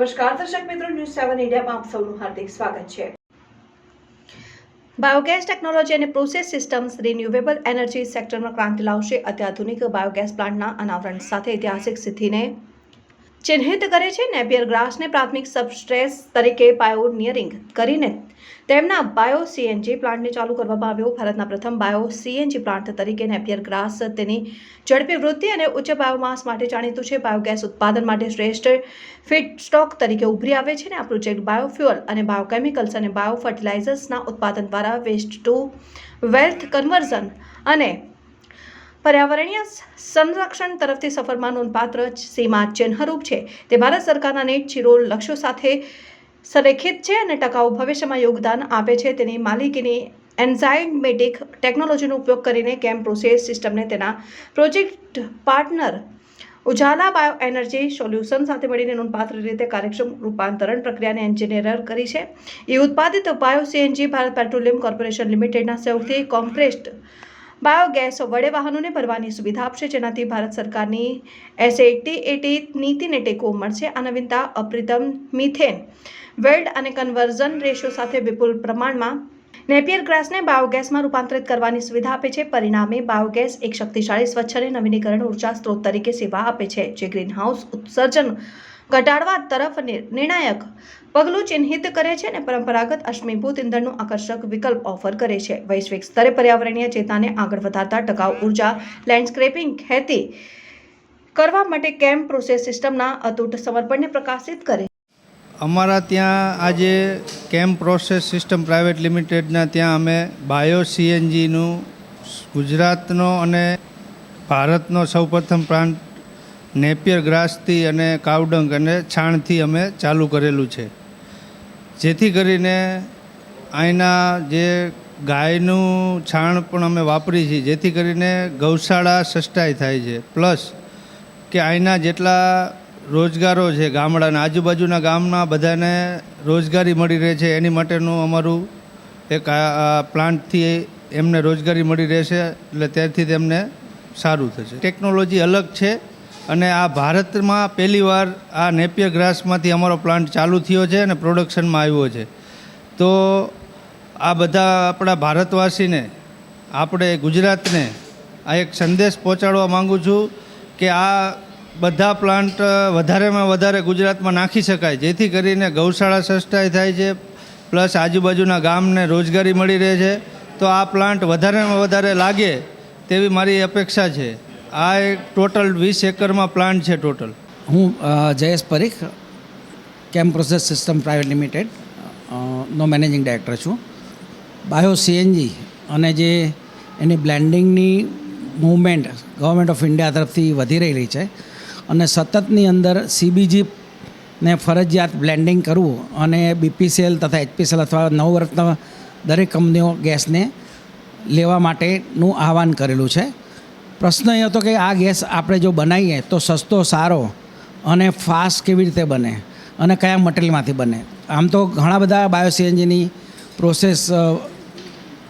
નમસ્કાર. દર્શક મિત્રો ન્યૂઝ સેવન ઇન્ડિયામાં આપ સૌનું હાર્દિક સ્વાગત છે. બાયોગેસ ટેકનોલોજી અને પ્રોસેસ સિસ્ટમ્સ રિન્યુએબલ એનર્જી સેક્ટરમાં ક્રાંતિ લાવશે. અત્યાધુનિક બાયોગેસ પ્લાન્ટના અનાવરણ સાથે ઐતિહાસિક સિદ્ધિને ચિહ્નિત કરે છે નેપિયર ગ્રાસને પ્રાથમિક સબસ્ટ્રેસ તરીકે પાયોનિયરિંગ કરીને. તેમના બાયો સીએનજી પ્લાન્ટને ચાલુ કરવામાં આવ્યો. ભારતના પ્રથમ બાયો સીએનજી પ્લાન્ટ તરીકે નેપિયર ગ્રાસ તેની ઝડપી વૃદ્ધિ અને ઉચ્ચ બાયોમાસ માટે જાણીતું છે. બાયોગેસ ઉત્પાદન માટે શ્રેષ્ઠ ફીડ સ્ટોક તરીકે ઉભરી આવે છે અને આ પ્રોજેક્ટ બાયોફ્યુઅલ અને બાયોકેમિકલ્સ અને બાયો ફર્ટિલાઇઝર્સના ઉત્પાદન દ્વારા વેસ્ટ ટુ વેલ્થ કન્વર્ઝન અને પર્યાવરણીય સંરક્ષણ તરફથી સફરમાં નોંધપાત્ર સીમા ચિહ્નરૂપ છે. તે ભારત સરકારના નેટ જીરો લક્ષ્યો સાથે સંરેખિત છે અને ટકાઉ ભવિષ્યમાં યોગદાન આપે છે. તેની માલિકીની એન્ઝાઇમેટિક ટેકનોલોજીનો ઉપયોગ કરીને કેમ પ્રોસેસ સિસ્ટમને તેના project partner Ujala bio energy solution સાથે મળીને નોંધપાત્ર રીતે કાર્યક્ષમ રૂપાંતરણ પ્રક્રિયાને એન્જિનિયર કરી છે. એ ઉત્પાદિત bio CNG Bharat petroleum corporation લિમિટેડના સૌથી કોમ્પ્રેસ્ડ બાયોગેસ વડે વાહનોને ભરવાની સુવિધા આપશે. જેનાથી ભારત સરકારની એસ એટી નીતિને ટેકો મળશે. આ નવીનતા અપ્રિતમ મિથેન. વેલ્ડ અને કન્વર્ઝન રેશિયો સાથે વિપુલ પ્રમાણમાં નેપિયર ગ્રાસને બાયોગેસમાં રૂપાંતરિત કરવાની સુવિધા આપે છે. પરિણામે બાયોગેસ એક શક્તિશાળી, સ્વચ્છ અને નવીનીકરણ ઊર્જા સ્ત્રોત તરીકે સેવા આપે છે. જે ગ્રીનહાઉસ ઉત્સર્જન ઘટાડવા તરફ નિર્ણાયક પગલું ચિહ્નિત કરે છે અને પરંપરાગત અશ્મિભૂત ઇંધણનું આકર્ષક વિકલ્પ ઓફર કરે છે. વૈશ્વિક સ્તરે પર્યાવરણીય ચેતાને આગળ વધારતા ટકાઉ ઊર્જા લેન્ડસ્કેપિંગ ખેતી કરવા માટે કેમ્પ પ્રોસેસ સિસ્ટમના અતૂટ સમર્પણને પ્રકાશિત કરે અમારા ત્યાં આજે કેમ્પ પ્રોસેસ સિસ્ટમ પ્રાઇવેટ લિમિટેડના ત્યાં અમે બાયો સીએનજીનું ગુજરાતનો અને ભારતનો સૌપ્રથમ પ્લાન્ટ નેપિયર ગ્રાસથી અને કાવડંગ અને છાણથી અમે ચાલુ કરેલું છે. જેથી કરીને અહીંના જે ગાયનું છાણ પણ અમે વાપરીએ છીએ, જેથી કરીને ગૌશાળા સસ્ટાઈ થાય છે. પ્લસ કે અહીંના જેટલા રોજગારો છે ગામડાના, આજુબાજુના ગામના બધાને રોજગારી મળી રહે છે. એની માટેનું અમારું એક પ્લાન્ટથી એમને રોજગારી મળી રહેશે એટલે ત્યારથી તેમને સારું થશે. ટેકનોલોજી અલગ છે અને આ ભારતમાં પહેલીવાર આ નેપિયર ગ્રાસમાંથી અમારો પ્લાન્ટ ચાલુ થયો છે અને પ્રોડક્શનમાં આવ્યો છે. તો આ બધા આપણા ભારતવાસીને, આપણે ગુજરાતને આ એક સંદેશ પહોંચાડવા માગું છું કે આ બધા પ્લાન્ટ વધારેમાં વધારે ગુજરાતમાં નાખી શકાય. જેથી કરીને ગૌશાળા સસ્ટાઈ થાય છે, પ્લસ આજુબાજુના ગામને રોજગારી મળી રહે છે. તો આ પ્લાન્ટ વધારેમાં વધારે લાગે તેવી મારી અપેક્ષા છે. આ એક ટોટલ વીસ એકરમાં પ્લાન્ટ છે ટોટલ. હું Jayesh Parikh, chem process system private limited નો મેનેજિંગ ડાયરેક્ટર છું. બાયો સીએનજી અને જે એની બ્લેન્ડિંગની મૂવમેન્ટ ગવર્મેન્ટ ઓફ ઇન્ડિયા તરફથી વધી રહેલી છે અને સતતની અંદર સીબીજી ને ફરજિયાત બ્લેન્ડિંગ કરવું અને બીપીસીએલ તથા એચપીસીએલ અથવા નવરત્ન દરેક કંપનીઓ ગેસને લેવા માટેનું આહવાન કરેલું છે. પ્રશ્ન એ હતો કે આ ગેસ આપણે જો બનાવીએ તો સસ્તો, સારો અને ફાસ્ટ કેવી રીતે બને અને કયા મટીરિયલમાંથી બને? આમ તો ઘણા બધા બાયોસીએનજીની પ્રોસેસ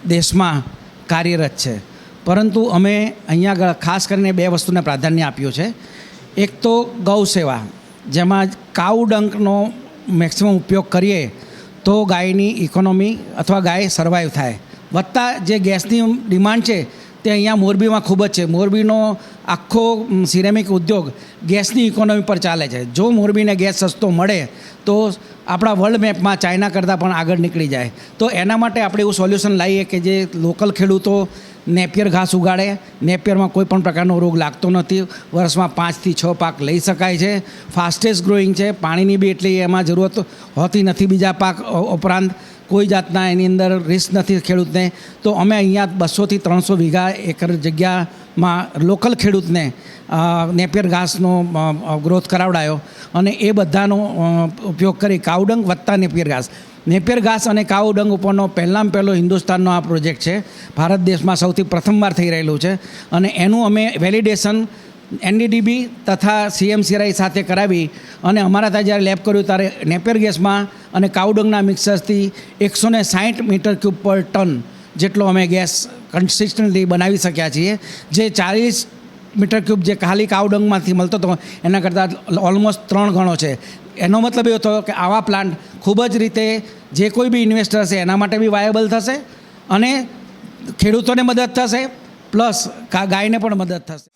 દેશમાં કાર્યરત છે. પરંતુ અમે અહીંયા ખાસ કરીને બે વસ્તુને પ્રાધાન્ય આપ્યું છે. એક તો ગૌ સેવા. જેમાં કાઉ ડંકનો મેક્સિમમ ઉપયોગ કરીએ તો ગાયની ઇકોનોમી અથવા ગાય સર્વાઈવ થાય. વત્તા જે ગેસની ડિમાન્ડ છે તે અહીંયા મોરબીમાં ખૂબ જ છે. મોરબીનો આખો સિરેમિક ઉદ્યોગ ગેસની ઇકોનોમી પર ચાલે છે. જો મોરબીને ગેસ સસ્તો મળે, તો આપણા વર્લ્ડ મેપમાં ચાઇના કરતાં પણ આગળ નીકળી જાય. તો એના માટે આપણે એવું સોલ્યુશન લાવીએ કે જે લોકલ ખેડૂતો નેપિયર ઘાસ ઉગાડે. નેપિયરમાં કોઈ પણ પ્રકારનો રોગ લાગતો નથી. વર્ષમાં પાંચથી છ પાક લઈ શકાય છે. ફાસ્ટેસ્ટ ગ્રોઈંગ છે. પાણીની બી એટલી એમાં જરૂરત હોતી નથી બીજા પાક ઉપરાંત કોઈ જાતના એની અંદર રિસ્ક નથી ખેડૂતને. તો અમે અહીંયા બસોથી ત્રણસો વીઘા એકર જગ્યામાં લોકલ ખેડૂતને નેપિયર ઘાસનો ગ્રોથ કરાવડાયો અને એ બધાનો ઉપયોગ કરી કાવડંગ વત્તા નેપિયર ઘાસ. નેપિયર ઘાસ અને કાવડંગ ઉપરનો પહેલાં પહેલો હિન્દુસ્તાનનો આ પ્રોજેક્ટ છે. ભારત દેશમાં સૌથી પ્રથમવાર થઈ રહેલું છે. અને એનું અમે વેલિડેશન એનડીડીબી તથા સીએમસીઆઈ સાથે કરાવી અને અમારા ત્યાં જ્યારે લેબ કર્યું ત્યારે નેપિયર ગેસમાં અને કાવડંગના મિક્સરથી એકસો ને સાઠ મીટર ક્યુબ પર ટન જેટલો અમે ગેસ કન્સિસ્ટન્ટલી બનાવી શક્યા છીએ. જે ચાલીસ મીટર ક્યુબ જે ખાલી કાવડંગમાંથી મળતો હતો, એના કરતાં ઓલમોસ્ટ ત્રણ ગણો છે. એનો મતલબ એવો થયો કે આવા પ્લાન્ટ ખૂબ જ રીતે જે કોઈ બી ઇન્વેસ્ટર હશે, એના માટે બી વાયેબલ થશે અને ખેડૂતોને મદદ થશે પ્લસ ગાયને પણ મદદ થશે.